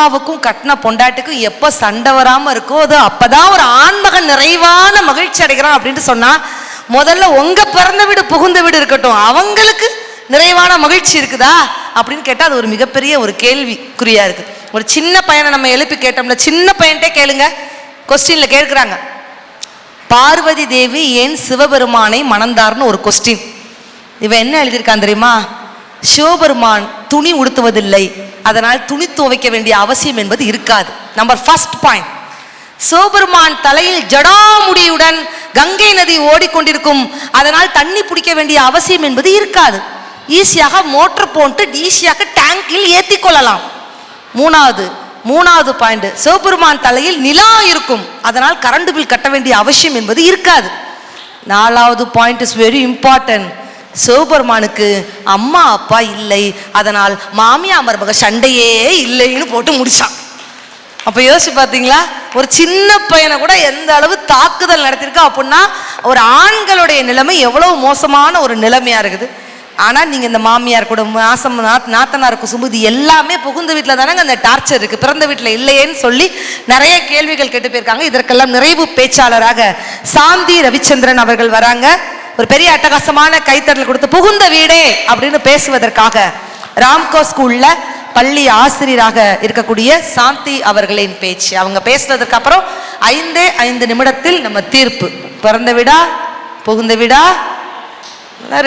அம்மாவுக்கும் கட்டின பொண்டாட்டுக்கும் எப்போ சண்டை வராமல் இருக்கோ அது அப்போதான் ஒரு ஆன்மகன் நிறைவான மகிழ்ச்சி அடைகிறான் அப்படின்ட்டு சொன்னால் முதல்ல உங்கள் பிறந்த வீடு புகுந்த வீடு இருக்கட்டும். அவங்களுக்கு நிறைவான மகிழ்ச்சி இருக்குதா? அப்படின்னு கேட்டால் அது ஒரு மிகப்பெரிய ஒரு கேள்விக்குறியாக இருக்குது ஒரு சின்ன பையனை நம்ம எழுப்பி கேட்டோம்ல சின்ன பையன்ட்டே கேளுங்க. கொஸ்டினில் கேட்குறாங்க. பார்வதி தேவி ஏன் சிவபெருமானை மணந்தார்னு ஒரு கொஸ்டின் இவன் என்ன எழுதியிருக்கான் தெரியுமா? சிவபெருமான் துணி உடுத்துவதில்லை. அதனால் துணி துவைக்க வேண்டிய அவசியம் என்பது இருக்காது. நம்பர் ஃபர்ஸ்ட் பாயிண்ட் சிவபெருமான் தலையில் ஜடாமுடியுடன் கங்கை நதி ஓடிக்கொண்டிருக்கும். அதனால் தண்ணி பிடிக்க வேண்டிய அவசியம் என்பது இருக்காது. ஈஸியாக மோட்டர் போட்டு ஈஸியாக டேங்கில் ஏற்றி கொள்ளலாம். மூணாவது மூணாவது பாயிண்ட் சிவபெருமான் தலையில் நிலா இருக்கும். அதனால் கரண்ட் பில் கட்ட வேண்டிய அவசியம் என்பது இருக்காது. நாலாவது பாயிண்ட் இஸ் வெரி இம்பார்ட்டன்ட் சிவபெருமானுக்கு அம்மா அப்பா இல்லை. அதனால் மாமியா மருமக சண்டையே இல்லைன்னு போட்டு முடிச்சான். அப்போ யோசிச்சு பார்த்தீங்களா ஒரு சின்ன பையனை கூட எந்த அளவு தாக்குதல் நடத்தியிருக்கா அப்படின்னா ஒரு ஆண்களுடைய நிலைமை எவ்வளவு மோசமான ஒரு நிலைமையா இருக்குது. ஆனால் நீங்கள் இந்த மாமியார் கூட மாசம் நாத் நாத்தனார் குசும்பு இது எல்லாமே புகுந்த வீட்டில் தானங்க அந்த டார்ச்சர் இருக்குது பிறந்த வீட்டில் இல்லையேன்னு சொல்லி நிறைய கேள்விகள் கேட்டு போயிருக்காங்க. இதற்கெல்லாம் நிறைவு பேச்சாளராக சாந்தி ரவிச்சந்திரன் அவர்கள் வராங்க. ஒரு பெரிய அட்டகாசமான கைத்தட்டல் கொடுத்து புகுந்த வீடே அப்படின்னு பேசுவதற்காக ராம்கோ ஸ்கூல்ல பள்ளி ஆசிரியராக இருக்கக்கூடிய சாந்தி அவர்களின் பேச்சு. அவங்க பேசுனதுக்கு அப்புறம் ஐந்தே ஐந்து நிமிடத்தில் நம்ம தீர்ப்பு. பிறந்த வீடா புகுந்த வீடா?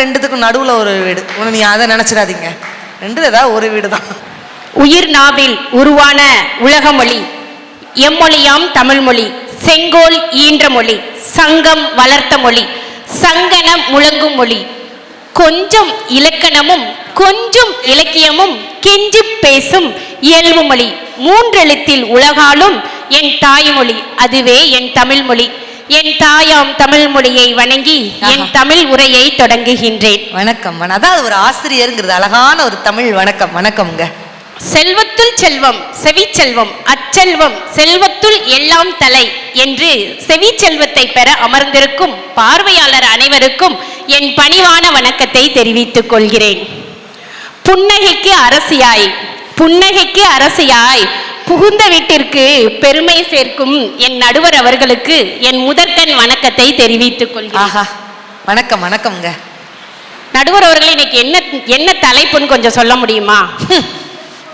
ரெண்டுத்துக்கும் நடுவுல ஒரு வீடு. ஒன்று நீ அதை நினைச்சிடாதீங்க. ரெண்டு ஏதாவது ஒரு வீடு தான். உயிர் நாவில் உருவான உலக மொழி எம்மொழியாம் தமிழ் மொழி செங்கோல் ஈன்ற மொழி சங்கம் வளர்த்த மொழி. சங்கனம் முழங்கும் மொழி. கொஞ்சம் இலக்கணமும் கொஞ்சம் இலக்கியமும் கெஞ்சு பேசும் இயல்பு மொழி. மூன்றெழுத்தில் உலகாலும் என் தாய்மொழி அதுவே என் தமிழ் மொழி என் தாயாம் தமிழ் மொழியை வணங்கி என். தமிழ் உரையை தொடங்குகின்றேன். வணக்கம் வண- அதான் அது ஒரு ஆசிரியருங்கிறது அழகான ஒரு தமிழ் வணக்கம் வணக்கம்ங்க. செல்வத்துள் செல்வம் செவிச்செல்வம் அச்செல்வம் செல்வத்துள் எல்லாம் தலை என்று செவிச்செல்வத்தை பெற அமர்ந்திருக்கும் பார்வையாளர் அனைவருக்கும் என் பணிவான வணக்கத்தை தெரிவித்துக் கொள்கிறேன். புன்னகைக்கு அரசியாய் புன்னகைக்கு அரசியாய் புகுந்த வீட்டிற்கு பெருமை சேர்க்கும் என் நடுவர் அவர்களுக்கு என் முதற்கண் வணக்கத்தை தெரிவித்துக் கொள்கிறேன். வணக்கம் வணக்கம்ங்க. நடுவர் அவர்கள் இன்னைக்கு என்ன என்ன தலைப்புன்னு கொஞ்சம் சொல்ல முடியுமா.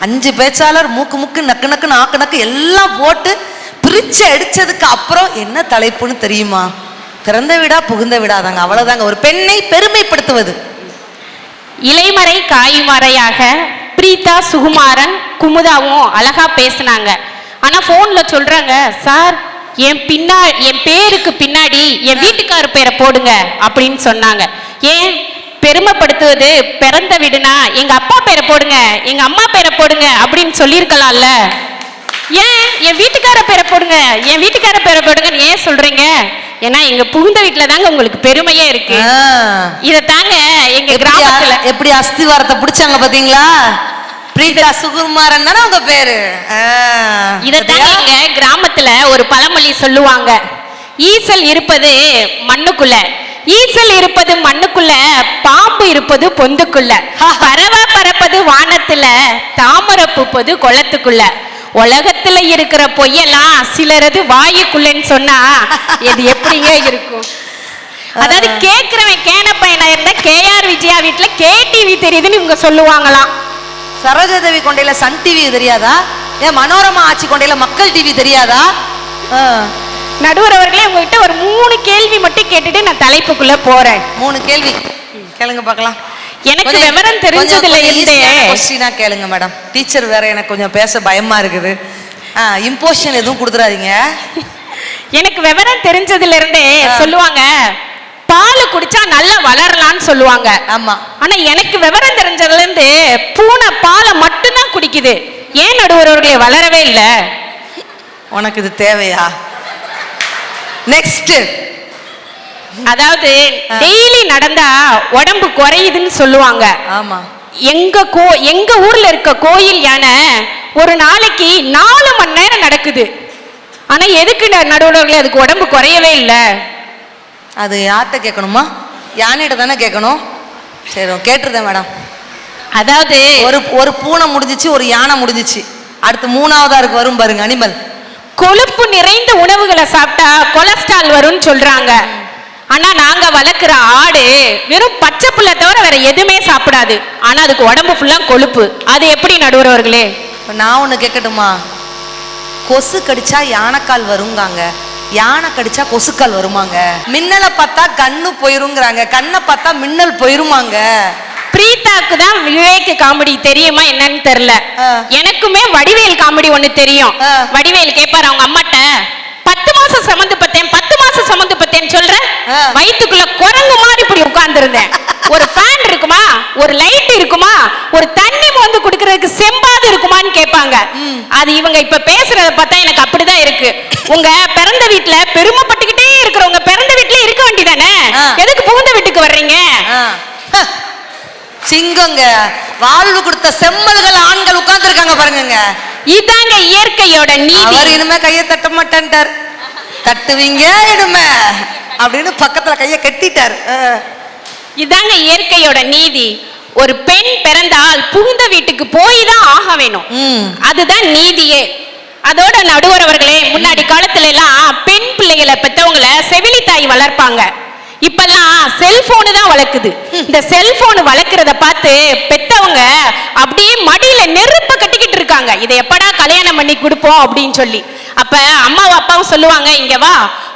அஞ்சு பேச்சாளர் மூக்கு மூக்கு நக்கு நக்கு நாக்கு நக்கு எல்லாம் போட்டு பிரிச்சு அடிச்சதுக்கு அப்புறம் என்ன தலைப்புன்னு தெரியுமா? பிறந்த விடா புகுந்த விடாதாங்க. அவ்வளவுதாங்க. ஒரு பெண்ணை பெருமைப்படுத்துவது. இலைமறை காய்மறையாக பிரீதா சுகுமாரன் குமுதாவும் அழகா பேசினாங்க. ஆனா போன்ல சொல்றாங்க சார் என் பின்னா என் பேருக்கு பின்னாடி என் வீட்டுக்கார பேரை போடுங்க அப்படின்னு சொன்னாங்க. ஏன்? பெருமைப்படுத்துவது பிறந்த வீடுனா எங்க அப்பா பேரை போடுங்க எங்க அம்மா பேரை போடுங்க அப்படின்னு சொல்லியிருக்கலாம்ல. ஏன்? என் வீட்டுக்கார பேரை போடுங்க என் வீட்டுக்கார பேரை போடுங்கன்னு ஏன் சொல்றீங்க? ஏன்னா எங்க புகுந்த வீட்டுல தாங்க உங்களுக்கு பெருமையே இருக்கு. இத தாங்க எங்க கிராமத்துல எப்படி அஸ்திவாரத்தை பிடிச்சாங்க பாத்தீங்களா? பிரீதா சுகுமாரன் தானே உங்க பேரு. இதத்தாங்க? எங்க கிராமத்துல ஒரு பழமொழி சொல்லுவாங்க. ஈசல் இருப்பது மண்ணுக்குள்ள ஈசல் இருப்பது மண்ணுக்குள்ள பாம்பு இருப்பது பொந்துக்குள்ள பறவை பறப்பது வானத்துல தாமரை பூப்பது குளத்துக்குள்ள. உலகத்துல இருக்கிற பொய்யெல்லாம் சிலரது வாயுக்குள்ளன்னு சொன்னா இது எப்படிங்க இருக்கும்? அதாவது கேக்குறவன் கேன பையனா இருந்தா கேஆர் விஜயா வீட்டுல கே டிவி தெரியுதுன்னு இவங்க சொல்லுவாங்களாம். சரோஜாதேவி கொண்டையில சன் டிவி தெரியாதா? ஏன் மனோரமா ஆட்சி கொண்டையில மக்கள் டிவி தெரியாதா. நடுவர் அவர்களே உங்ககிட்ட ஒரு மூணு கேள்வி மட்டும் கேட்டுட்டு நான் தலைப்புக்குள்ள போறேன். மூணு கேள்வி. கேளுங்க பார்க்கலாம். எனக்கு விவரம் தெரிஞ்சதுல இருந்தே கேளுங்க மேடம் டீச்சர் வேற எனக்கு கொஞ்சம் பேச பயமா இருக்குது. இம்போஷன் எதுவும் கொடுத்துறாதீங்க. எனக்கு விவரம் தெரிஞ்சதுல இருந்தே சொல்லுவாங்க பால் குடிச்சா நல்லா வளரலாம்னு சொல்லுவாங்க. ஆமா. ஆனா எனக்கு விவரம் தெரிஞ்சதுல இருந்து பூனை பாலை மட்டும்தான் குடிக்குது. ஏன் நடுவர் அவர்களே வளரவே இல்ல? உனக்கு இது தேவையா? நெக்ஸ்ட் அதாவது டெய்லி நடந்தா உடம்பு குறையுதுன்னு சொல்லுவாங்க. ஆமா. எங்க கோ எங்க ஊர்ல இருக்க கோயில் யானை ஒரு நாளைக்கு நாலு மணி நேரம் நடக்குது. ஆனா எதுக்கு நடுவுல அதுக்கு உடம்பு குறையவே இல்லை. அது யார்கிட்ட கேட்கணுமா? யானைகிட்ட தானே கேட்கணும்? சரி கேட்டுருந்தேன் மேடம். அதாவது ஒரு ஒரு பூனை முடிஞ்சிச்சு ஒரு யானை முடிஞ்சிச்சு. அடுத்து மூணாவதா இருக்கு வரும் பாருங்க அனிமல். கொழுப்பு நிறைந்த உணவுகளை சாப்பிட்டா கொலஸ்ட்ரால் வரும்னு சொல்றாங்க. ஆனா நாங்க வளர்க்குற ஆடு வெறும் பச்சை புல்ல தவிர வேற எதுவுமே சாப்பிடாது. ஆனா அதுக்கு உடம்பு ஃபுல்லா கொழுப்பு. அது எப்படி நடுவுறவர்களே நான் ஒண்ணு கேட்கட்டுமா? கொசு கடிச்சா யானைக்கால் வருங்காங்க யானை கடிச்சா கொசுக்கால் வருமாங்க. மின்னலை பார்த்தா கண்ணு போயிருங்கிறாங்க கண்ணை பார்த்தா மின்னல் போயிருமாங்க. பிரீதாக்கு தான் விவேக் காமெடி தெரியுமா என்னன்னு தெரியல. எனக்குமே வடிவேல் காமெடி ஒண்ணு தெரியும். வடிவேல் கேட்பாரு அவங்க அம்மாட்ட பத்து மாசம் சுமந்து பத்தேன் பத்து மாசம் சுமந்து பத்தேன்னு சொல்ற? ஆ. வயித்துக்குள்ள குரங்கு மாதிரி இப்படி உட்கார்ந்திருந்தேன். ஒரு ஃபேன் இருக்குமா? ஒரு லைட் இருக்குமா? ஒரு தண்ணி வந்து குடுக்கறதுக்கு செம்பாது இருக்குமான்னு கேட்பாங்க. அது இவங்க இப்ப பேசுறத பார்த்தா எனக்கு அப்படிதான் இருக்கு. உங்க பிறந்த வீட்ல பெருமைப்பட்டுக்கிட்டே இருக்கிறவங்க பிறந்த வீட்ல இருக்க வேண்டியதானே. எதுக்கு புகுந்த வீட்டுக்கு வர்றீங்க. சிங்கங்க. வாழ்வு கொடுத்த செம்மல்கள் ஆண்கள் உட்கார்ந்துருக்காங்க பாருங்கங்க. இதாங்க இயற்கையோட நீதி. அவர் இனிமே கையை தட்ட மாட்டேன்ட்டார். தட்டுவீங்க இனிமே அப்படின்னு பக்கத்துல கையை கட்டிட்டார். இதாங்க இயற்கையோட நீதி. ஒரு பெண் பிறந்தால் புகுந்த வீட்டுக்கு போய் தான் ஆக வேணும். அதுதான் நீதியே. அதோட நடுவர் அவர்களே முன்னாடி காலத்துல எல்லாம் பெண் பிள்ளைகளை பெத்தவங்களை செவிலி தாய் வளர்ப்பாங்க. இப்பெல்லாம் செல்போனு தான் வளர்க்குது. இந்த செல்போன் வளர்க்கறத பார்த்து பெத்தவங்க அப்படியே மடியில நெருப்ப கட்டிக்கிட்டு இருக்காங்க. இதை எப்படா கல்யாணம் பண்ணி கொடுப்போம் அப்படின்னு சொல்லி. அப்ப அம்மாவும் அப்பாவும் சொல்லுவாங்க இங்க வா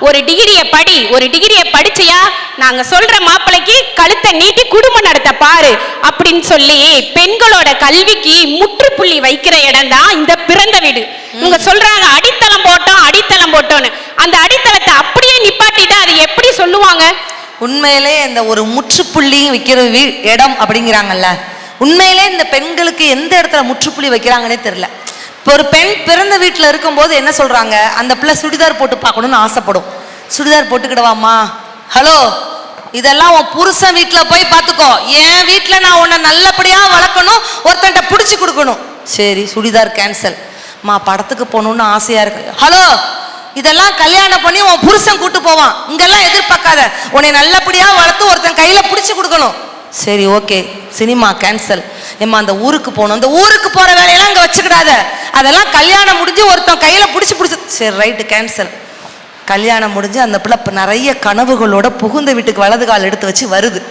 ஒரு டிகிரியை படி ஒரு டிகிரியை படிச்சியா? நாங்க சொல்ற மாப்பிளைக்கு கழுத்தை நீட்டி குடும்பம் நடத்த பாரு அப்படின்னு சொல்லி பெண்களோட கல்விக்கு முற்றுப்புள்ளி வைக்கிற இடம் தான் இந்த பிறந்த வீடு. இவங்க சொல்றாங்க அடித்தளம் போட்டோம் அடித்தளம் போட்டோம்னு. அந்த அடித்தளத்தை அப்படியே நிப்பாட்டிட்டு அது எப்படி சொல்லுவாங்க? உண்மையிலே இந்த ஒரு முற்றுப்புள்ளியும் வைக்கிற வீ- இடம் அப்படிங்கிறாங்கல்ல. உண்மையிலே இந்த பெண்களுக்கு எந்த இடத்துல முற்றுப்புள்ளி வைக்கிறாங்கன்னே தெரியல. இப்போ ஒரு பெண் பிறந்த வீட்டில் இருக்கும்போது என்ன சொல்கிறாங்க அந்த பிள்ளை சுடிதார் போட்டு பார்க்கணும்னு ஆசைப்படும். சுடிதார் போட்டுக்கிடவாம்மா. ஹலோ இதெல்லாம் உன் புருஷன் வீட்டில் போய் பார்த்துக்கோ. என் வீட்டில் நான் உன்னை நல்லபடியாக வளர்க்கணும் ஒருத்தன்ட்ட பிடிச்சி கொடுக்கணும். சரி சுடிதார் கேன்சல் மா படத்துக்கு போகணுன்னு ஆசையாக இருக்கு. ஹலோ இதெல்லாம் கல்யாணம் பண்ணி உன் புருஷன் கூட்டு போவான். இங்கெல்லாம் எதிர்பார்க்காத. உன்னை நல்லபடியா வளர்த்து ஒருத்தன் கையில பிடிச்சு கொடுக்கணும். சரி ஓகே. சினிமா கேன்சல் ஏம்மா அந்த ஊருக்கு போகணும். அந்த ஊருக்கு போற வேலையெல்லாம் இங்க வச்சுக்கிடாத. அதெல்லாம் கல்யாணம் முடிஞ்சு ஒருத்தன் கையில பிடிச்சி பிடிச்சி. சரி ரைட்டு கேன்சல் கல்யாணம் முடிஞ்சு அந்த பிள்ளை நிறைய கனவுகளோட புகுந்த வீட்டுக்கு வலது கால் எடுத்து வச்சு வருது.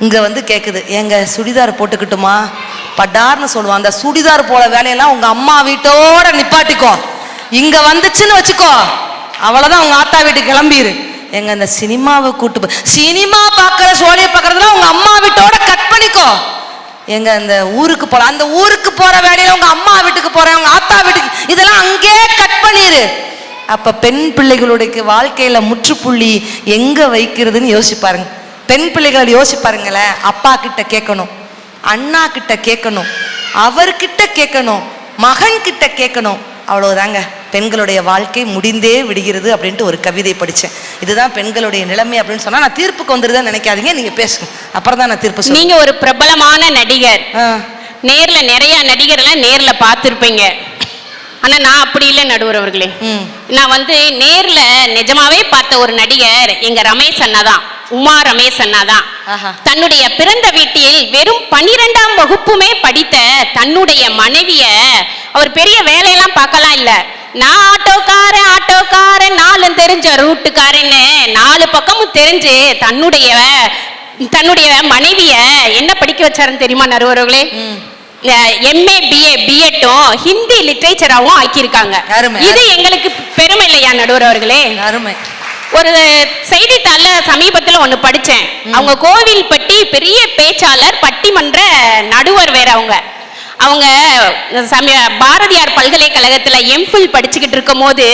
இங்க வந்து கேட்குது எங்கள் சுடிதார் போட்டுக்கிட்டுமா? படார்னு சொல்லுவான். அந்த சுடிதார் போல வேலையெல்லாம் உங்க அம்மா வீட்டோட நிப்பாட்டிக்கோ. இங்க வந்துச்சுன்னு வச்சுக்கோ. அவ்வளவுதான் உங்க ஆத்தா வீட்டுக்கு கிளம்பிரு. எங்க இந்த சினிமாவை கூட்டு போ சினிமா பார்க்கற சோழியை பார்க்கறதுல உங்க அம்மா வீட்டோட கட் பண்ணிக்கோ. எங்க அந்த ஊருக்கு போல அந்த ஊருக்கு போற வேலையில உங்க அம்மா வீட்டுக்கு போறேன் உங்க ஆத்தா வீட்டுக்கு இதெல்லாம் அங்கேயே கட் பண்ணிடு அப்ப பெண் பிள்ளைகளுடைய வாழ்க்கையில முற்றுப்புள்ளி எங்க வைக்கிறதுன்னு யோசிப்பாருங்க பெண் பிள்ளைகளை யோசிப்பாருங்களேன் அப்பா கிட்ட கேட்கணும் அண்ணா கிட்ட கேட்கணும் அவர்கிட்ட கேட்கணும் மகன் கிட்ட கேட்கணும். அவ்வளவுதாங்க. பெண்களுடைய வாழ்க்கை முடிந்தே விடுகிறது அப்படின்ட்டு ஒரு கவிதை படிச்சேன். இதுதான் பெண்களுடைய நிலைமை அப்படின்னு சொன்னா நான் தீர்ப்புக்கு வந்துருதான் நினைக்காதீங்க நீங்க பேசுங்க. அப்புறம் தான் நான் தீர்ப்பு சொல்லுவேன் நீங்க ஒரு பிரபலமான நடிகர். நேர்ல நிறைய நடிகர்லாம் நேர்ல பார்த்திருப்பீங்க. ஆனா நான் அப்படி இல்லை நடுவர் அவர்களே. ம். நான் வந்து நேர்ல நிஜமாவே பார்த்த ஒரு நடிகர் எங்க ரமேஷ் அண்ணா தான். உமா ரமேஷ் அண்ணா தான். தன்னுடைய பிறந்த வீட்டில் வெறும் பனிரெண்டாம் வகுப்புமே படித்த தன்னுடைய மனைவிய அவர் பெரிய வேலையெல்லாம் பார்க்கலாம் இல்ல. நான் ஆட்டோக்காரன் ஆட்டோக்காரன் நாலு தெரிஞ்ச ரூட்டுக்காரன்னு நாலு பக்கமும் தெரிஞ்சு தன்னுடைய தன்னுடைய மனைவிய என்ன படிக்க வச்சாருன்னு தெரியுமா நறுவர்களே? எம்ஏ பிஏ பிஎட்டும் ஹிந்தி லிட்ரேச்சராகவும் ஆக்கியிருக்காங்க. இது எங்களுக்கு பெருமை இல்லையா நடுவர் அவர்களே அருமை. ஒரு செய்தித்தாள்ல சமீபத்துல ஒண்ணு படிச்சேன். அவங்க கோவில்பட்டி பெரிய பேச்சாளர் பட்டிமன்ற நடுவர் வேற அவங்க. அவங்க சமய பாரதியார் பல்கலைக்கழகத்தில் எம்ஃபில் படிச்சுக்கிட்டு இருக்கும் போது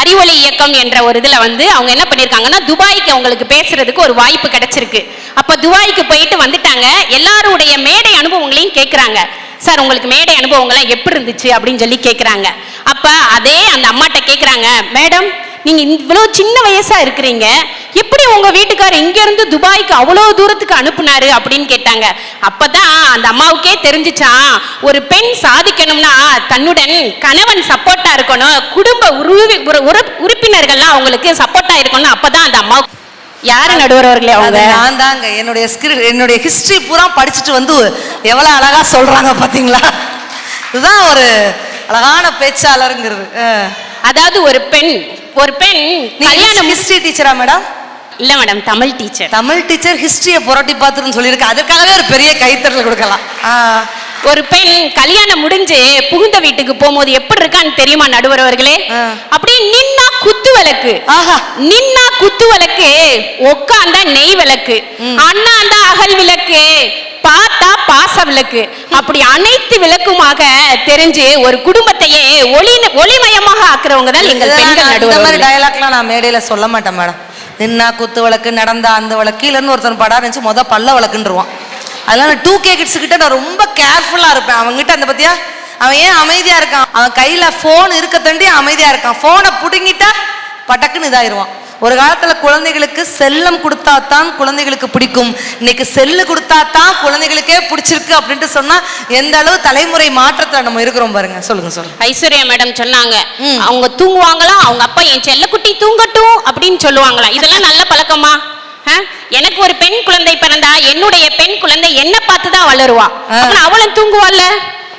அறிவொளி இயக்கம் என்ற ஒரு இதில் வந்து அவங்க என்ன பண்ணியிருக்காங்கன்னா துபாய்க்கு அவங்களுக்கு பேசுறதுக்கு ஒரு வாய்ப்பு கிடைச்சிருக்கு. அப்போ துபாய்க்கு போயிட்டு வந்துட்டாங்க. எல்லாருடைய மேடை அனுபவங்களையும் கேட்குறாங்க சார் உங்களுக்கு மேடை அனுபவங்கள்லாம் எப்படி இருந்துச்சு? அப்படின்னு சொல்லி கேட்குறாங்க அப்போ அதே அந்த அம்மாட்ட கேட்குறாங்க மேடம் நீங்கள் இவ்வளோ சின்ன வயசாக இருக்கிறீங்க. எப்படி உங்க வீட்டுக்காரர் இங்க இருந்து துபாய்க்கு அவ்வளவு தூரத்துக்கு அனுப்புனாரு அப்படின்னு கேட்டாங்க. அப்பதான் அந்த அம்மாவுக்கே தெரிஞ்சுச்சான் ஒரு பெண் சாதிக்கணும்னா தன்னுடன் கணவன் சப்போர்ட்டா இருக்கணும். குடும்ப உருவி உறு- உறுப்- உறுப்பினர்கள்லாம் அவங்களுக்கு சப்போர்ட்டா இருக்கணும் அப்பதான் அந்த அம்மா யாரு நடுவரவர்களே அது அவங்க நான் தாங்க. என்னுடைய ஸ்கிரி என்னுடைய ஹிஸ்டரி பூரா படிச்சுட்டு வந்து எவ்வளவு அழகா சொல்றாங்க பாத்தீங்களா? இதுதான் ஒரு அழகான பேச்சாளருங்கிறது. அதாவது ஒரு பெண் ஒரு பெண் கல்யாணம் ஹிஸ்டரி டீச்சரா மேடம் இல்ல madam Tamil teacher Tamil teacher ஹிஸ்டரியை புரட்டி பார்த்துருன்னு சொல்லியிருக்கு. அதுக்காகவே ஒரு பெரிய கைத்தட்டல் கொடுக்கலாம். ஒரு பெண் கல்யாணம் முடிஞ்சு புகுந்த வீட்டுக்கு போகும்போது எப்படி இருக்கான்னு தெரியுமா நடுவர் அவர்களே. அப்படியே நின்னா குத்து விளக்கு. ஆஹா. நின்னா குத்து விளக்கு உட்காந்தா நெய் விளக்கு அண்ணாந்தா அகல் விளக்கு பார்த்தா பாச விளக்கு. அப்படி அனைத்து விளக்குமாக தெரிஞ்சு ஒரு குடும்பத்தையே ஒளி ஒளிமயமாக ஆக்குறவங்க தான் எங்கள் பெண்கள் இந்த மாதிரி நடுவர் டயலாக்லாம் நான் மேடையில சொல்ல மாட்டேன் மேடம் நின்னா குத்து வழக்கு நடந்தா அந்த வழக்கு இல்லைன்னு ஒருத்தன் படா இருந்துச்சு மொதல் பல்ல வழக்குன்றுவான். அதனால டூ கே கிட்ஸ் கிட்ட நான் ரொம்ப கேர்ஃபுல்லா இருப்பேன். அவங்ககிட்ட அந்த பத்தியா? அவன் ஏன் அமைதியா இருக்கான்? அவன் கையில போன் இருக்க தண்டி அமைதியா இருக்கான். போனை புடுங்கிட்டா பட்டக்குன்னு இதாயிருவான். ஒரு காலத்துல குழந்தைகளுக்கு செல்லம் கொடுத்தா தான் குழந்தைகளுக்கு பிடிக்கும். இன்னைக்கு செல்லு கொடுத்தா தான் குழந்தைகளுக்கே பிடிச்சிருக்கு அப்படின்ட்டு சொன்னா எந்த அளவு தலைமுறை மாற்றத்துல நம்ம இருக்கிறோம் பாருங்க. சொல்லுங்க சொல்லுங்க. ஐஸ்வர்யா மேடம் சொன்னாங்க. அவங்க தூங்குவாங்களாம் அவங்க அப்பா என் செல்லக்குட்டி தூங்கட்டும் அப்படின்னு சொல்லுவாங்களாம் இதெல்லாம் நல்ல பழக்கமா? எனக்கு ஒரு பெண் குழந்தை பிறந்தா என்னுடைய பெண் குழந்தை என்ன பார்த்து தான் வளருவா அவளும் தூங்குவாள்ல?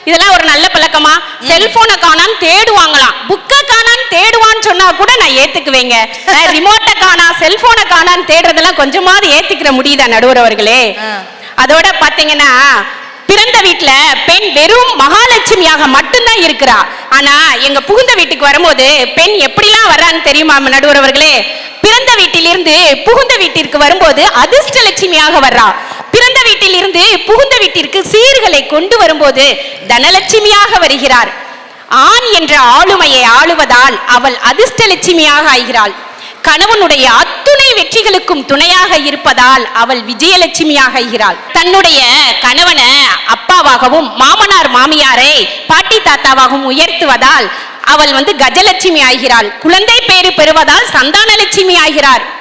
இதெல்லாம் ஒரு நல்ல பழக்கமா? செல்போனை காணான்னு தேடுவாங்களாம். புக்கை காணான்னு தேடுவான்னு சொன்னா கூட நான் ஏத்துக்குவேங்க. ரிமோட்டை காணா செல்போனை காணான்னு தேடுறதெல்லாம் கொஞ்சமாவது ஏத்துக்கிற முடியுதா நடுவர் அவர்களே? ஆ. அதோட பாத்தீங்கன்னா பிறந்த வீட்ல பெண் வெறும் மகாலட்சுமியாக மட்டும்தான் இருக்கிறா. ஆனா எங்க புகுந்த வீட்டுக்கு வரும்போது பெண் எப்படிலாம் வர்றான்னு தெரியுமா நடுவர் அவர்களே? பிறந்த வீட்டிலிருந்து புகுந்த வீட்டிற்கு வரும்போது அதிர்ஷ்ட லட்சுமியாக வர்றா. பிறந்த வீட்டிலிருந்து புகுந்த வீட்டிற்கு சீர்களை கொண்டு வரும்போது தனலட்சுமியாக வருகிறார். ஆண் என்ற ஆளுமையை ஆளுவதால் அவள் அதிர்ஷ்ட லட்சுமியாக ஆகிறாள். கணவனுடைய அத்துணை வெற்றிகளுக்கும் துணையாக இருப்பதால் அவள் விஜயலட்சுமியாக ஆகிறாள். தன்னுடைய கணவனை அப்பாவாகவும் மாமனார் மாமியாரை பாட்டி தாத்தாவாகவும் உயர்த்துவதால் அவள் வந்து கஜலட்சுமி ஆகிறாள். குழந்தை பேறு பெறுவதால் சந்தானலட்சுமி ஆகிறார்.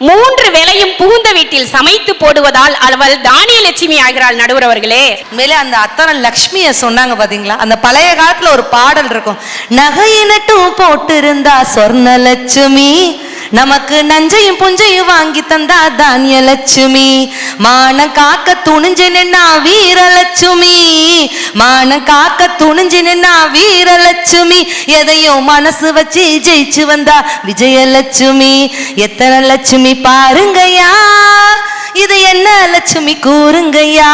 மூன்று வேளையும் புகுந்த வீட்டில் சமைத்து போடுவதால் அவள் தானிய லட்சுமி ஆகிறாள் நடுவர் அவர்களே. மேலே அந்த அத்தனை லக்ஷ்மிய சொன்னாங்க பாத்தீங்களா? அந்த பழைய காலத்துல ஒரு பாடல் இருக்கும். நகையினட்டும் போட்டிருந்தா சொர்ண லட்சுமி நமக்கு நஞ்சையும் புஞ்சையும் வாங்கி தந்தா தானிய லட்சுமி மான காக்க துணிஞ்சு நின்னா வீரலட்சுமி. மான காக்க துணிஞ்சு நின்னா வீரலட்சுமி. எதையும் மனசு வச்சு ஜெயிச்சு வந்தா விஜயலட்சுமி. எத்தனை லட்சுமி பாருங்கய்யா. இது என்ன லட்சுமி கூறுங்கய்யா?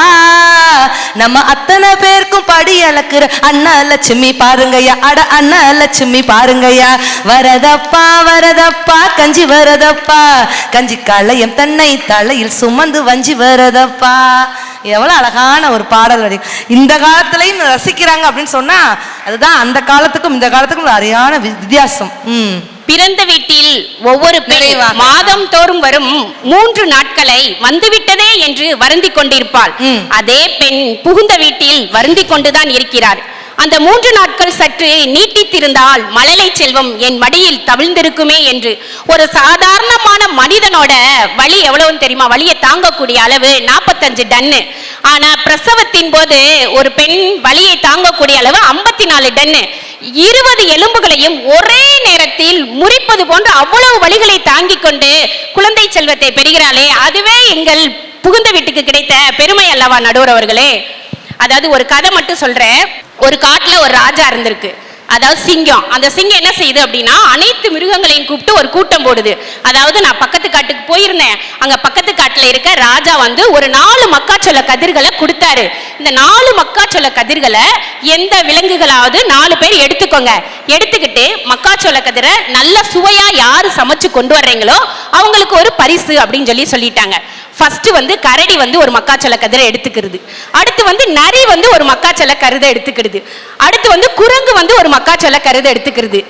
நம்ம அத்தனை பேருக்கும் படி அளக்குற அண்ணா லட்சுமி பாருங்கய்யா. அட அண்ணா லட்சுமி பாருங்கய்யா. வரதப்பா வரதப்பா கஞ்சி வரதப்பா. கஞ்சி களையம் தன்னை தலையில் சுமந்து வஞ்சி வரதப்பா. எவ்வளவு அழகான ஒரு பாடல் வரி இந்த காலத்துலையும் ரசிக்கிறாங்க அப்படின்னு சொன்னா அதுதான் அந்த காலத்துக்கும் இந்த காலத்துக்கும் ஒரு வித்தியாசம். ம். பிறந்த வீட்டில் ஒவ்வொரு பெண். மாதம் தோறும் வரும் மூன்று நாட்களை வந்துவிட்டதே என்று வருந்திக் கொண்டிருப்பாள். அதே பெண் புகுந்த வீட்டில் வருந்திக் கொண்டுதான் இருக்கிறார். அந்த மூன்று நாட்கள் சற்று நீட்டித்திருந்தால் மழலை செல்வம் என் மடியில் தவிழ்ந்திருக்குமே என்று. ஒரு சாதாரணமான மனிதனோட வலி எவ்வளவுன்னு தெரியுமா? வலியை தாங்கக்கூடிய அளவு நாற்பத்தஞ்சு டன்னு. ஆனா பிரசவத்தின் போது ஒரு பெண் வலியை தாங்கக்கூடிய அளவு ஐம்பத்தி நாலு டன்னு. இருபது எலும்புகளையும் ஒரே நேரத்தில் முறிப்பது போன்ற அவ்வளவு வலிகளை தாங்கிக் கொண்டு குழந்தை செல்வத்தை பெறுகிறாளே. அதுவே எங்கள் புகுந்த வீட்டுக்கு கிடைத்த பெருமை அல்லவா நடுவர் அவர்களே? அதாவது ஒரு கதை மட்டும் சொல்றேன். ஒரு காட்டுல ஒரு ராஜா இருந்திருக்கு. அதாவது சிங்கம். அந்த சிங்கம் என்ன செய்யுது அப்படின்னா அனைத்து மிருகங்களையும் கூப்பிட்டு ஒரு கூட்டம் போடுது. அதாவது நான் பக்கத்து காட்டுக்கு போயிருந்தேன். அங்க பக்கத்து காட்டுல இருக்க ராஜா வந்து ஒரு நாலு மக்காச்சோள கதிர்களை கொடுத்தாரு. இந்த நாலு மக்காச்சோள கதிர்களை எந்த விலங்குகளாவது நாலு பேர் எடுத்துக்கோங்க. எடுத்துக்கிட்டு மக்காச்சோள கதிரை நல்ல சுவையா யாரு சமைச்சு கொண்டு வர்றீங்களோ அவங்களுக்கு ஒரு பரிசு அப்படின்னு சொல்லி சொல்லிட்டாங்க. ஃபர்ஸ்ட் வந்து கரடி வந்து ஒரு மக்காச்சல கதிரை எடுத்துக்கிறது. அடுத்து வந்து நரி வந்து ஒரு மக்காச்சல கருதை எடுத்துக்கிறது. அடுத்து வந்து குரங்கு வந்து ஒரு மக்காச்சல கருதை எடுத்துக்கிறது.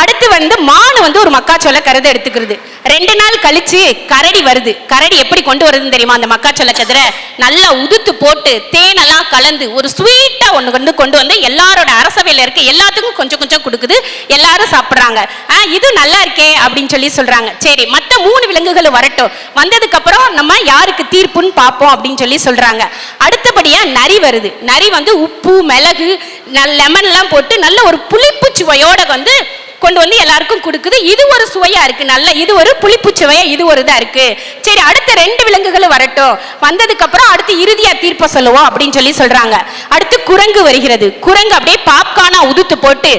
அடுத்து வந்து மான் வந்து ஒரு மக்காச்சோள கருதை எடுத்துக்கிறது. ரெண்டு நாள் கழிச்சு கரடி வருது. கரடி எப்படி கொண்டு வருதுன்னு தெரியுமா? அந்த மக்காச்சோள கதிரை நல்லா உதுத்து போட்டு தேனெல்லாம் கலந்து ஒரு ஸ்வீட்டா ஒன்று கொண்டு கொண்டு வந்து எல்லாரோட அரசவையில் இருக்க எல்லாத்துக்கும் கொஞ்சம் கொஞ்சம் கொடுக்குது. எல்லாரும் சாப்பிட்றாங்க. ஆ இது நல்லா இருக்கே அப்படின்னு சொல்லி சொல்றாங்க. சரி மற்ற மூணு விலங்குகளும் வரட்டும். வந்ததுக்கு அப்புறம் நம்ம யாருக்கு தீர்ப்புன்னு பார்ப்போம் அப்படின்னு சொல்லி சொல்றாங்க. அடுத்தபடியா நரி வருது. நரி வந்து உப்பு மிளகு லெமன் எல்லாம் போட்டு நல்ல ஒரு புளிப்பு சுவையோட வந்து கொண்டு வந்து எல்லாருக்கும் கொடுக்குது. இது ஒரு சுவையா இருக்கு. நல்ல இது ஒரு புளிப்பு சுவையா இது ஒரு இதா இருக்கு. சரி அடுத்த ரெண்டு விலங்குகளும் வரட்டும். வந்ததுக்கு அப்புறம் அடுத்து இறுதியா தீர்ப்ப சொல்லுவோம் அப்படின்னு சொல்லி சொல்றாங்க. அடுத்து குரங்கு வருகிறது. குரங்கு அப்படியே பாப்கானா உதுத்து போட்டு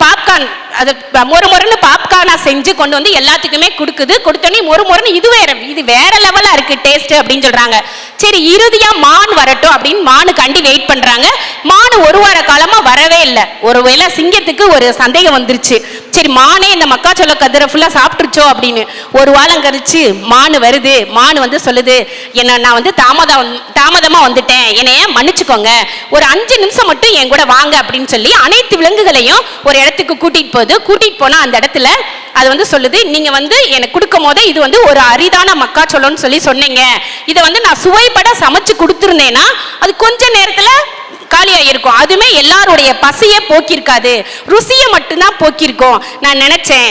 பாப்கார்ன் அது மொறு மொறுன்னு பாப்கார்னா செஞ்சு கொண்டு வந்து எல்லாத்துக்குமே கொடுக்குது. கொடுத்தோன்னே மொறு மொறுன்னு இது வேற இது வேற லெவலா இருக்கு டேஸ்ட் அப்படின்னு சொல்றாங்க. சரி இறுதியா மான் வரட்டும் அப்படின்னு மானுக்காண்டி வெயிட் பண்றாங்க. மானு ஒரு வார காலமா வரவே இல்லை. ஒருவேளை சிங்கத்துக்கு ஒரு சந்தேகம் வந்துருச்சு. சரி மானே இந்த மக்காச்சோள கதிரை ஃபுல்லா சாப்பிட்டுருச்சோ அப்படின்னு. ஒரு வாரம் கழிச்சு மானு வருது. மானு வந்து சொல்லுது என்ன நான் வந்து தாமதம் தாமதமா வந்துட்டேன். என்னைய மன்னிச்சுக்கோங்க. ஒரு அஞ்சு நிமிஷம் மட்டும் என் கூட வாங்க அப்படின்னு சொல்லி அனைத்து விலங்குகளையும் ஒரு இடத்துக்கு கூட்டிட்டு போகுது கூட்டிட்டு போனா அந்த இடத்துல அது வந்து சொல்லுது நீங்க வந்து எனக்கு கொடுக்கும் போதே இது வந்து ஒரு அரிதான மக்காச்சோளம்னு சொல்லி சொன்னீங்க. இதை வந்து நான் சுவை சுவைப்பட சமைச்சு கொடுத்துருந்தேன்னா அது கொஞ்ச நேரத்துல காலியாயிருக்கும். அதுமே எல்லாருடைய பசியை போக்கியிருக்காது ருசியை மட்டும்தான் போக்கியிருக்கோம் நான் நினைச்சேன்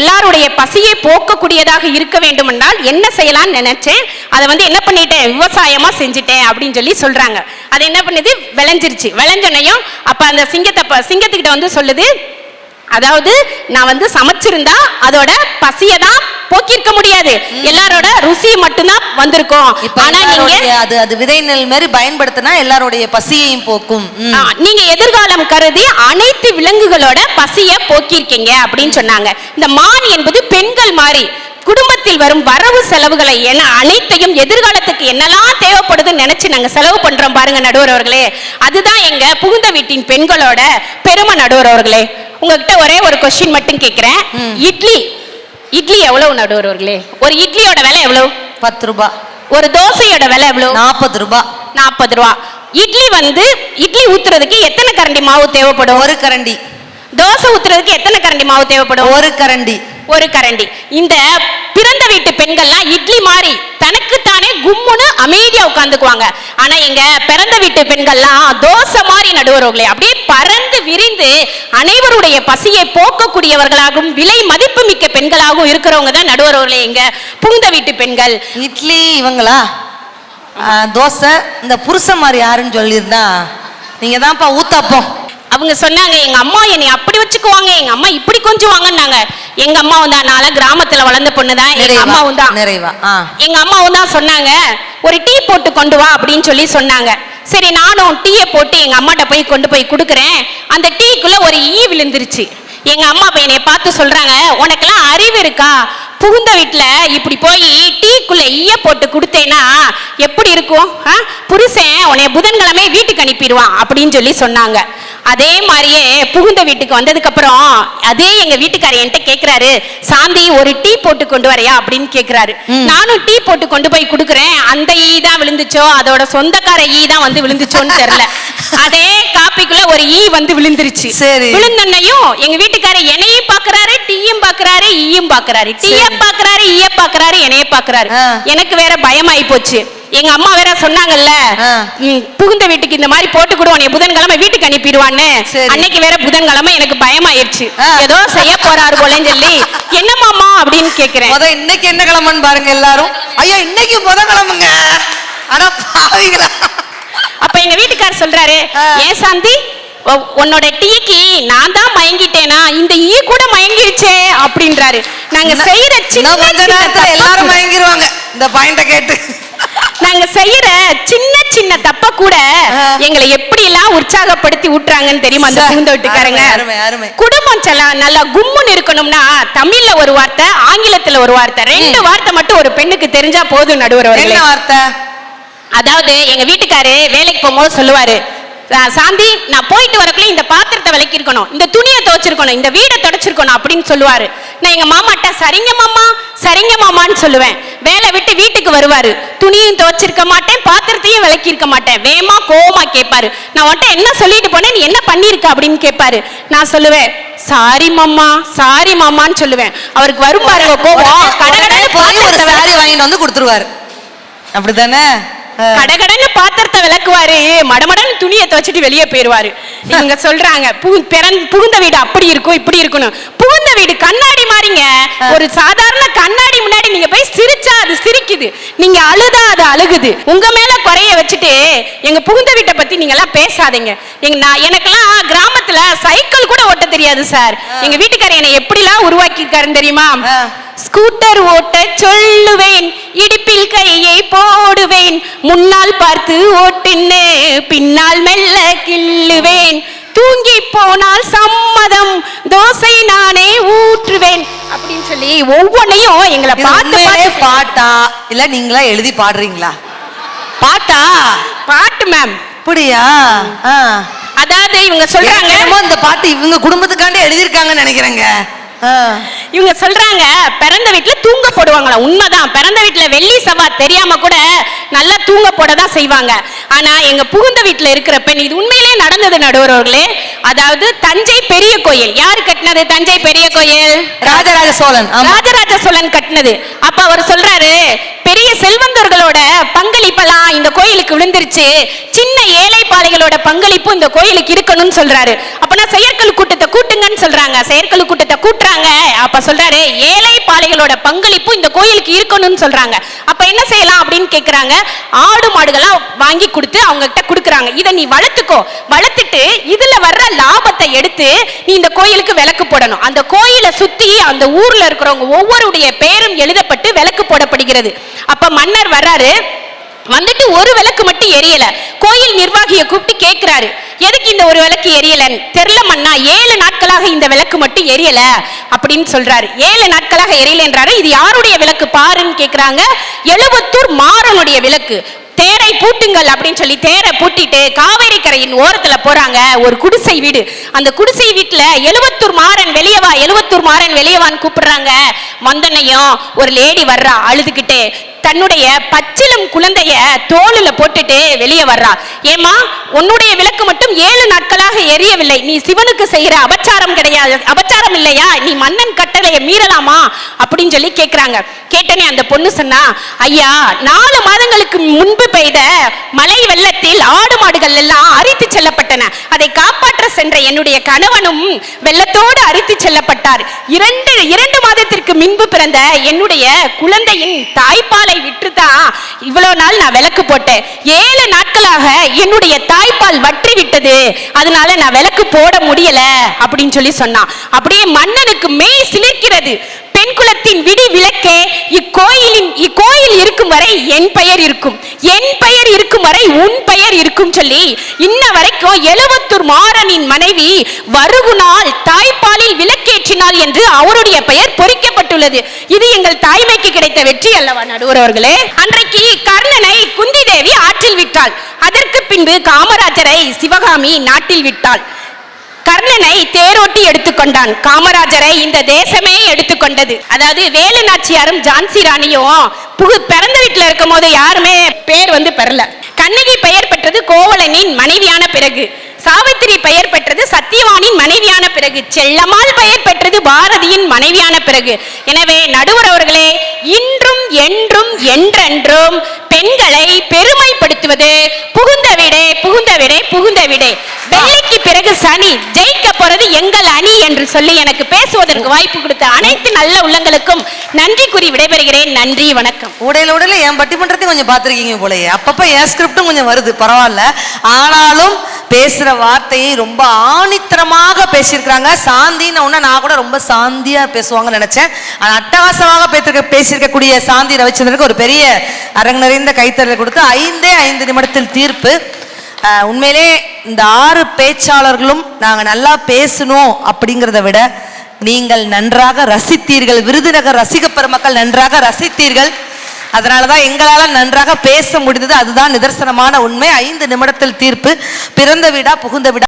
எல்லாருடைய பசியை போக்கக்கூடியதாக இருக்க வேண்டும் என்றால் என்ன செய்யலாம்னு நினைச்சேன். அதை வந்து என்ன பண்ணிட்டேன் விவசாயமா செஞ்சுட்டேன் அப்படின்னு சொல்லி சொல்றாங்க. அது என்ன பண்ணுது? விளைஞ்சிருச்சு. விளைஞ்சனையும் அப்ப அந்த சிங்கத்தை சிங்கத்துக்கிட்ட வந்து சொல்லுது. அதாவது நான் வந்து சமைச்சிருந்தா அதோட பசியை தான் போக்கியிருக்க முடியாது. எல்லாரோட ருசி மட்டும்தான் வந்திருக்கும். ஆனா நீங்க அது அது விதை நெல் மாதிரி பயன்படுத்தினா எல்லாருடைய பசியையும் போக்கும். நீங்க எதிர்காலம் கருதி அனைத்து விலங்குகளோட பசிய போக்கியிருக்கீங்க அப்படின்னு சொன்னாங்க. இந்த மான் என்பது பெண்கள் மாதிரி குடும்பத்தில் வரும் வரவு செலவுகளை என அனைத்தையும் எதிர்காலத்துக்கு என்னெல்லாம் தேவைப்படுதுன்னு நினைச்சு நாங்க செலவு பண்றோம் பாருங்க நடுவர் அவர்களே. அதுதான் எங்க புகுந்த வீட்டின் பெண்களோட பெருமை நடுவர் அவர்களே. உங்ககிட்ட ஒரே ஒரு கொஸ்டின் மட்டும் கேக்குறேன். இட்லி இட்லி எவ்வளவு நடுவர் அவர்களே ஒரு இட்லியோட விலை எவ்வளவு? பத்து ரூபாய் ஒரு தோசையோட விலை எவ்வளவு? நாற்பது ரூபாய் நாற்பது ரூபா. இட்லி வந்து இட்லி ஊத்துறதுக்கு எத்தனை கரண்டி மாவு தேவைப்படும்? ஒரு கரண்டி. தோசை ஊத்துறதுக்கு எத்தனை கரண்டி மாவு தேவைப்படும்? ஒரு கரண்டி. ஒரு கரண்டி. இந்த பிறந்த வீட்டு பெண்கள்லாம் இட்லி மாதிரி தனக்குத்தானே கும்முன்னு அமைதியா உட்காந்துக்குவாங்க ஆனா எங்க பிறந்த வீட்டு பெண்கள்லாம் தோசை மாதிரி நடுவர்களே அப்படியே பறந்து விரிந்து அனைவருடைய பசியை போக்கக்கூடியவர்களாகவும் விலை மதிப்பு மிக்க பெண்களாகவும் இருக்கிறவங்க தான் நடுவர்களே எங்க புகுந்த வீட்டு பெண்கள். இட்லி இவங்களா? தோசை இந்த புருஷன் மாதிரி யாருன்னு சொல்லியிருந்தா நீங்க தான்ப்பா ஊத்தாப்போம். அவங்க சொன்னாங்க எங்க அம்மா என்னை அப்படி வச்சுக்குவாங்க எங்க அம்மா இப்படி கொஞ்சுவாங்கன்னாங்க. எங்க அம்மாவும் தான் நாள கிராமத்துல வளர்ந்த பொண்ணு தான். எங்க அம்மாவும் தான் நிறைவா எங்க அம்மாவும் தான் சொன்னாங்க ஒரு டீ போட்டு கொண்டு வா அப்படின்னு சொல்லி சொன்னாங்க. சரி நானும் டீயை போட்டு எங்க அம்மாட்ட போய் கொண்டு போய் கொடுக்குறேன். அந்த டீக்குள்ள ஒரு ஈ விழுந்துருச்சு. எங்க அம்மா என்னைய பார்த்து சொல்றாங்க உனக்கெல்லாம் அறிவு இருக்கா? புகுந்த வீட்டுல இப்படி போய் டீக்குள்ள ஈய போட்டு கொடுத்தேன்னா எப்படி இருக்கும்? புருஷன் உன்னைய புதன்கிழமை வீட்டுக்கு அனுப்பிடுவான் அப்படின்னு சொல்லி சொன்னாங்க. அதே மாதிரியே புகுந்த வீட்டுக்கு வந்ததுக்கு அப்புறம் அதே எங்க வீட்டுக்காரர் என்கிட்ட கேக்குறாரு சாந்தி ஒரு டீ போட்டு கொண்டு வரையா? அப்படின்னு கேக்குறாரு. நானும் டீ போட்டு கொண்டு போய் கொடுக்குறேன். அந்த ஈ தான் விழுந்துச்சோ அதோட சொந்தக்கார ஈ தான் வந்து விழுந்துச்சோன்னு தெரியல. அதே காப்பிக்குள்ள ஒரு ஈ வந்து விழுந்துருச்சு. சரி. விழுந்தன்னையும் எங்க வீட்டுக்காரர் என்னையும் பாக்குறாரு டீயும் பாக்குறாரு ஈயும் பாக்குறாரு. டீய பாக்குறாரு ஈய பாக்குறாரு என்னைய பாக்குறாரு. எனக்கு வேற பயமாயி போச்சு. எங்க அம்மா வேற சொன்னாங்கல்ல புகுந்த வீட்டுக்கு இந்த மாதிரி போட்டு கூட உன்னை புதன்கிழமை வீட்டுக்கு அனுப்பிடுவான்னு. அன்னைக்கு வேற புதன்கிழமை எனக்கு பயமாயிருச்சு. ஏதோ செய்ய போறாரு போலன்னு சொல்லி என்னமாமா அப்படின்னு கேக்குறேன். முத இன்னைக்கு என்ன கிழமைன்னு பாருங்க எல்லாரும். ஐயா இன்னைக்கு முத கிழமைங்க. அட பாவிங்களா. அப்ப எங்க வீட்டுக்காரர் சொல்றாரு. ஏன் சாந்தி உன்னோட டீக்கு நான் தான் மயங்கிட்டேனா இந்த ஈ கூட மயங்கிருச்சே அப்படின்றாரு. நாங்க செய்யற சின்ன எல்லாரும் மயங்கிருவாங்க. இந்த பாயிண்ட கேட்டு. நாங்க செய்யற சின்ன சின்ன தப்ப கூட. எங்களை எப்படி எல்லாம் உற்சாகப்படுத்தி விட்டுறாங்கன்னு தெரியுமா அந்த புகுந்த வீட்டுக்காரங்க. குடும்பம் நல்லா கும்முன்னு இருக்கணும்னா தமிழ்ல ஒரு வார்த்தை ஆங்கிலத்துல ஒரு வார்த்தை. ரெண்டு வார்த்தை மட்டும் ஒரு பெண்ணுக்கு தெரிஞ்சா போதும் நடுவர் வார்த்தை? அதாவது எங்க வீட்டுக்காரு வேலைக்கு போகும்போது சொல்லுவாரு "சா- சாந்தி நான் போயிட்டு வரக்குள்ள இந்த பாத்திரத்தை விளக்கியிருக்கணும். இந்த துணியை துவைச்சிருக்கணும். இந்த வீடை தொடச்சிருக்கணும் அப்படின்னு சொல்லுவாரு. நான் எங்க மாமாட்ட சரிங்க மாமா சரிங்க மாமான்னு சொல்லுவேன். வேலை விட்டு வீட்டுக்கு வருவாரு. துணியும் துவைச்சிருக்க மாட்டேன் பாத்திரத்தையும் விளக்கியிருக்க மாட்டேன். வேமா கோவமா கேட்பாரு. நான் உன்ட்ட என்ன சொல்லிட்டு போனேன் நீ என்ன பண்ணிருக்க அப்படின்னு கேட்பாரு. நான் சொல்லுவேன் சாரி மாமா சாரி மாமான்னு சொல்லுவேன். அவருக்கு வரும் பாருங்க கோவம். கடகடன்னு போய் ஒரு சாரி வாங்கிட்டு வந்து கொடுத்துருவாரு. அப்படிதானே. கடகடன்னு பாத்திரத்தை விளக்குவாரு மடமடன்னு துணியை துவைச்சிட்டு வெளியே போயிருவாரு. இவங்க சொல்றாங்க புகுந்த வீடு அப்படி இருக்கும் இப்படி இருக்கணும் புகுந்த வீடு கண்ணாடி மாதிரிங்க ஒரு சாதாரண கண்ணாடி முன்னாடி நீங்க போய் சிரிச்சா அது சிரிக்குது. நீங்க அழுதா அது அழுகுது. உங்க மேல குறைய வச்சுட்டு எங்க புகுந்த வீட்டை பத்தி நீங்க எல்லாம் பேசாதீங்க. எங்க நான் எனக்கெல்லாம் கிராமத்துல சைக்கிள் கூட ஓட்ட தெரியாது சார் எங்க வீட்டுக்காரர் என்னை எப்படிலாம் உருவாக்கி இருக்காருன்னு தெரியுமா. ஸ்கூட்டர் ஓட்ட சொல்லுவேன் இடுப்பில் கையை போடுவேன் முன்னால் பார்த்து ஓட்டுன்னு பின்னால் மெல்ல கிள்ளுவேன். தூங்கி போனால் சம்மதம் தோசை நானே ஊற்றுவேன். அப்படின்னு சொல்லி ஒவ்வொன்னையும் எங்களை பார்த்து பாட்டா இல்ல நீங்களா எழுதி பாடுறீங்களா? பாட்டா? பாட்டு மேம் அப்படியா. அதாவது இவங்க சொல்றாங்க இந்த பாட்டு இவங்க குடும்பத்துக்காண்டி எழுதியிருக்காங்கன்னு நினைக்கிறேங்க. இவங்க சொல்றாங்க பிறந்த வீட்டுல தூங்க போடுவாங்களா? உண்மைதான். பிறந்த வீட்டுல வெள்ளி செவ்வாய் தெரியாம கூட நல்லா தூங்க போட தான் செய்வாங்க. ஆனா எங்க புகுந்த வீட்டுல இருக்கிற பெண் இது உண்மையிலே நடந்தது நடுவர்களே அதாவது தஞ்சை பெரிய கோயில். யார் கட்டினது தஞ்சை பெரிய கோயில்? ராஜராஜ சோழன். ராஜராஜ சோழன் கட்டினது. அப்ப அவர் சொல்றாரு பெரிய செல்வந்தர்களோட பங்களிப்பெல்லாம் இந்த கோயிலுக்கு விழுந்துருச்சு. சின்ன ஏழைப்பாளைகளோட பங்களிப்பு இந்த கோயிலுக்கு இருக்கணும்னு சொல்றாரு. அப்பனா செயற்கழு கூட்டத்தை கூட்டுங்கன்னு சொல்றாங்க. செயற்கழு கூட்டத்தை கூட்டுறாங்க. அப்ப சொல்றாரு ஏழைப்பாளைகளோட பங்களிப்பு இந்த கோயிலுக்கு இருக்கணும்னு சொல்றாங்க. அப்ப என்ன செய்யலாம் அப்படின்னு கேக்குறாங்க. ஆடு மாடுகள்லாம் வாங்கி கொடுத்து அவங்க கிட்ட கொடுக்குறாங்க. இதை நீ வளர்த்துக்கோ. வளர்த்துட்டு இதுல வர்ற லாபத்தை எடுத்து நீ இந்த கோயிலுக்கு விளக்கு போடணும். அந்த கோயிலை சுத்தி அந்த ஊர்ல இருக்கிறவங்க ஒவ்வொருடைய பெயரும் எழுதப்பட்டு விளக்கு போடப்படுகிறது. அப்ப மன்னர் வர்றாரு. வந்துட்டு ஒரு விளக்கு மட்டும் எரியல. கோயில் நிர்வாகியை கூப்பிட்டு கேட்கிறாரு எதுக்கு இந்த ஒரு விளக்கு எரியலன்னு? தெரியல மன்னா ஏழு நாட்களாக இந்த விளக்கு மட்டும் எரியல. அப்படின்னு சொல்றாரு. ஏழு நாட்களாக எரியலன்றாரு. இது யாருடைய விளக்கு? பாருன்னு கேக்குறாங்க. எழுபத்தூர் மாறனுடைய விளக்கு. தேரை பூட்டுங்கள் அப்படின்னு சொல்லி தேரை பூட்டிட்டு காவேரி கரையின் ஓரத்துல போறாங்க. ஒரு குடிசை வீடு. அந்த குடிசை வீட்டுல எழுவத்தூர் மாறன் வெளியவா எழுவத்தூர் மாறன் வெளியவான்னு கூப்பிடுறாங்க. வந்தனையும் ஒரு லேடி வர்றா அழுதுகிட்டே தன்னுடைய பச்சிலம் குழந்தைய தோளுல போட்டுட்டு வெளியே வர்றா. ஏமா உன்னுடைய விளக்கு மட்டும் ஏழு நாட்களாக எரியவில்லை. நீ சிவனுக்கு செய்யற அபச்சாரம் கிடையாது. அபச்சாரம் இல்லையா? நீ மன்னன் கட்டளையை மீறலாமா? அப்படின்னு சொல்லி கேக்குறாங்க. கேட்டனே அந்த பொண்ணு சொன்னா ஐயா நாலு மாதங்களுக்கு முன்பு பெய்த மலை வெள்ளத்தில் ஆடு மாடுகள் எல்லாம் அரித்து செல்லப்பட்டன. அதை காப்பாற்ற சென்ற என்னுடைய கணவனும் வெள்ளத்தோடு அரித்து செல்லப்பட்டார். இரண்டு இரண்டு மாதத்திற்கு முன்பு பிறந்த என்னுடைய குழந்தையின் தாய்ப்பாலை விற்றுதான் இவ்வளவு நாள் நான் விளக்கு போட்டேன். ஏழு நாட்களாக என்னுடைய தாய்ப்பால் வற்றி விட்டது அதனால நான் விளக்கு போட முடியல அப்படின்னு சொல்லி சொன்னான். அப்படியே மன்னனுக்கு மெய் சிலிர்க்கிறது பெண் குலத்தின் விடி விளக்கே இக்கோயிலின் இக்கோயில் இருக்கும் வரை என் பெயர் இருக்கும். என் பெயர் இருக்கும் வரை உன் பெயர் இருக்கும் சொல்லி இன்ன வரைக்கும் எழுவத்தூர் மாறனின் மனைவி வருகுநாள் தாய்ப்பாலில் விளக்கேற்றினாள் என்று அவருடைய பெயர் பொறிக்கப்பட்டுள்ளது. இது எங்கள் தாய்மைக்கு கிடைத்த வெற்றி அல்லவா நடுவர் அவர்களே? அன்றைக்கு கர்ணனை குந்தி தேவி ஆற்றில் விட்டாள். அதற்கு பின்பு காமராஜரை சிவகாமி நாட்டில் விட்டாள். கர்ணனை தேரோட்டி எடுத்துக்கொண்டான். காமராஜரை இந்த தேசமே எடுத்துக்கொண்டது. அதாவது வேலு நாச்சியாரும் ஜான்சி ராணியும் புகு பிறந்த வீட்டுல இருக்கும் போது யாருமே பேர் வந்து பெறல. கண்ணகி பெயர் பெற்றது கோவலனின் மனைவியான பிறகு. சாவித்திரி பெயர் பெற்றது சத்தியவானின் மனைவியான பிறகு. செல்லம்மாள் பெயர் பெற்றது பாரதியின் மனைவியான பிறகு. எனவே நடுவர் அவர்களே இன்றும் என்றும் என்றென்றும் பெண்களை பெருமைப்படுத்துவது புகுந்த விடே புகுந்த விடே புகுந்த விடே. வெள்ளிக்கு பிறகு சனி ஜெயிக்க போறது எங்கள் அணி என்று சொல்லி எனக்கு பேசுவதற்கு வாய்ப்பு கொடுத்த அனைத்து நல்ல உள்ளங்களுக்கும் நன்றி கூறி விடைபெறுகிறேன். நன்றி வணக்கம். உடையில உடல என் பட்டிமன்றத்தையும் கொஞ்சம் பார்த்துருக்கீங்க போலயே. அப்பப்ப என் ஸ்கிரிப்டும் கொஞ்சம் வருது பரவாயில்ல. ஆனாலும் பேசுற வார்த்தையை ரொம்ப ஆணித்தரமாக பேசியிருக்கிறாங்க. சாந்தின்னு ஒன்று நான் கூட ரொம்ப சாந்தியா பேசுவாங்கன்னு நினைச்சேன். ஆனால் அட்டகாசமாக பேசிருக்க பேசியிருக்கக்கூடிய சாந்தி ரவிச்சந்திரனுக்கு ஒரு பெரிய அரங்கு நிறைந்த கைத்தறல் கொடுத்து ஐந்தே ஐந்து நிமிடத்தில் தீர்ப்பு. உண்மையிலே இந்த ஆறு பேச்சாளர்களும் நாங்கள் நல்லா பேசணும் அப்படிங்கிறத விட நீங்கள் நன்றாக ரசித்தீர்கள். விருதுநகர் ரசிக பெருமக்கள் நன்றாக ரசித்தீர்கள். அதனால தான் எங்களால் நன்றாக பேச முடிந்தது. அதுதான் நிதர்சனமான உண்மை. ஐந்து நிமிடத்தில் தீர்ப்பு. பிறந்த வீடா புகுந்த வீடா